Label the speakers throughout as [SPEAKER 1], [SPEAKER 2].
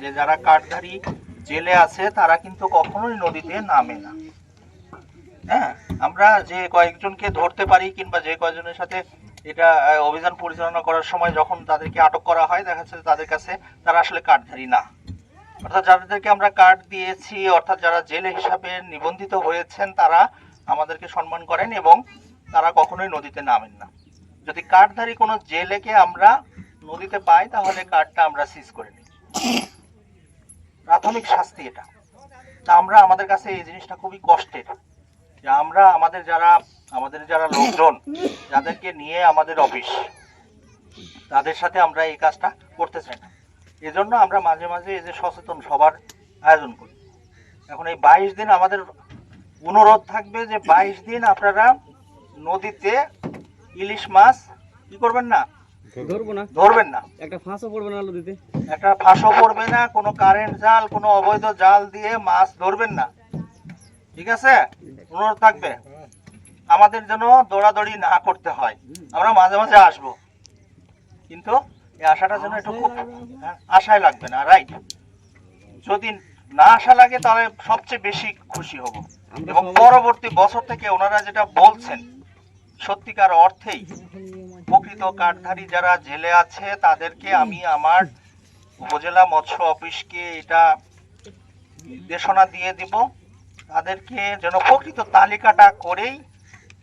[SPEAKER 1] যে যারা কাঠধারী জেলে আছে, তারা কিন্তু কখনোই নদীতে নামে না। হ্যাঁ আমরা যে কয়েকজনকে ধরতে পারি কিংবা যে কয়েকজনের সাথে এটা অভিযান পরিচালনা করার সময় যখন তাদেরকে আটক করা হয়, দেখা যাচ্ছে তাদের কাছে তারা আসলে কাঠধারী না। অর্থাৎ যাদেরকে আমরা কার্ড দিয়েছি, অর্থাৎ যারা জেলে হিসাবে নিবন্ধিত হয়েছেন, তারা আমাদেরকে সম্মান করেন এবং তারা কখনোই নদীতে নামেন না। যদি কার্ডধারী কোনো জেলেকে আমরা নদীতে পাই, তাহলে কার্ডটা আমরা সিজ করে নিই। প্রাথমিক শাস্তি এটা। তা আমরা আমাদের কাছে এই জিনিসটা খুবই কষ্টের। যে আমরা আমাদের যারা আমাদের যারা লোকজন, যাদেরকে নিয়ে আমাদের অফিস, তাদের সাথে আমরা এই কাজটা করতে চাই না। এজন্য আমরা মাঝে মাঝে এই যে সচেতন সবার আয়োজন করি। এখন এই বাইশ দিন আমাদের অনুরোধ থাকবে যে বাইশ দিন আপনারা নদীতে ইলিশ মাছ কি করবেন না
[SPEAKER 2] ধরবো না।
[SPEAKER 1] ধরবেন না।
[SPEAKER 2] একটা ফাঁসও পড়বে না নদীতে
[SPEAKER 1] একটা ফাঁসও পড়বে না কোনো কারেন্ট জাল কোনো অবৈধ জাল দিয়ে মাছ ধরবেন না। ঠিক আছে? অনুরোধ থাকবে। আমাদের যেন দৌড়াদৌড়ি না করতে হয়। আমরা মাঝে মাঝে আসব। কিন্তু এই আশাটা যেন একটু খুব আশায় লাগবে না রাইট যদি না আশা লাগে তাহলে সবচেয়ে বেশি খুশি হব। এবং পরবর্তী বছর থেকে ওনারা যেটা বলছেন সত্যিকার অর্থেই প্রকৃত কাঠধারী যারা জেলে আছে, তাদেরকে আমি আমার উপজেলা মৎস্য অফিসকে এটা নির্দেশনা দিয়ে দিব। তাদেরকে যেন প্রকৃত তালিকাটা করেই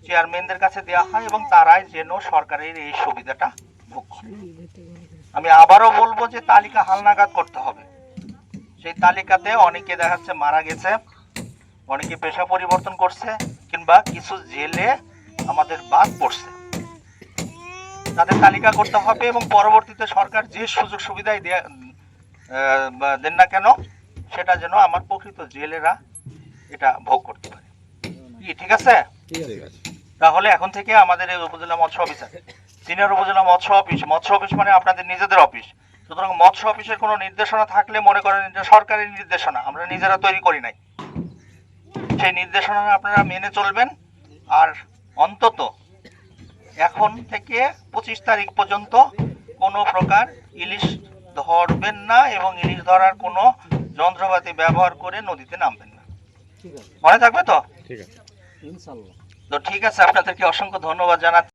[SPEAKER 1] চেয়ারম্যানদের কাছে দেওয়া হয় এবং তারাই যেন সরকারের এই সুবিধাটা ভোগ করে। আমি আবারও বলব যে তালিকা হালনাগাদ করতে হবে। সেই তালিকাতে অনেকে দেখা যাচ্ছে মারা গেছে, অনেকে পেশা পরিবর্তন করছে কিংবা কিছু জেলে আমাদের বাদ পড়ছে। তাদের তালিকা করতে হবে এবং পরবর্তীতে সরকার যে সুযোগ সুবিধাই দেন না কেন সেটা যেন আমার প্রকৃত জেলেরা এটা ভোগ করতে পারে। কি ঠিক আছে? তাহলে এখন থেকে আমাদের এই উপজেলা মৎস্য অফিসার সিনিয়র উপজেলা মৎস্য অফিস মৎস্য অফিস মানে আপনাদের নিজেদের অফিস। সুতরাং মৎস্য অফিসের কোনো নির্দেশনা থাকলে মনে করেন এটা সরকারি নির্দেশনা আমরা নিজেরা তৈরি করি নাই। সেই নির্দেশনা আপনারা মেনে চলবেন। আর অন্তত এখন থেকে পঁচিশ তারিখ পর্যন্ত কোনো প্রকার ইলিশ ধরবেন না এবং ইলিশ ধরার কোনো যন্ত্রপাতি ব্যবহার করে নদীতে নামবেন না। মনে থাকবে তো?
[SPEAKER 2] ঠিক আছে।
[SPEAKER 1] তো ঠিক আছে আপনাদেরকে অসংখ্য ধন্যবাদ জানাচ্ছি।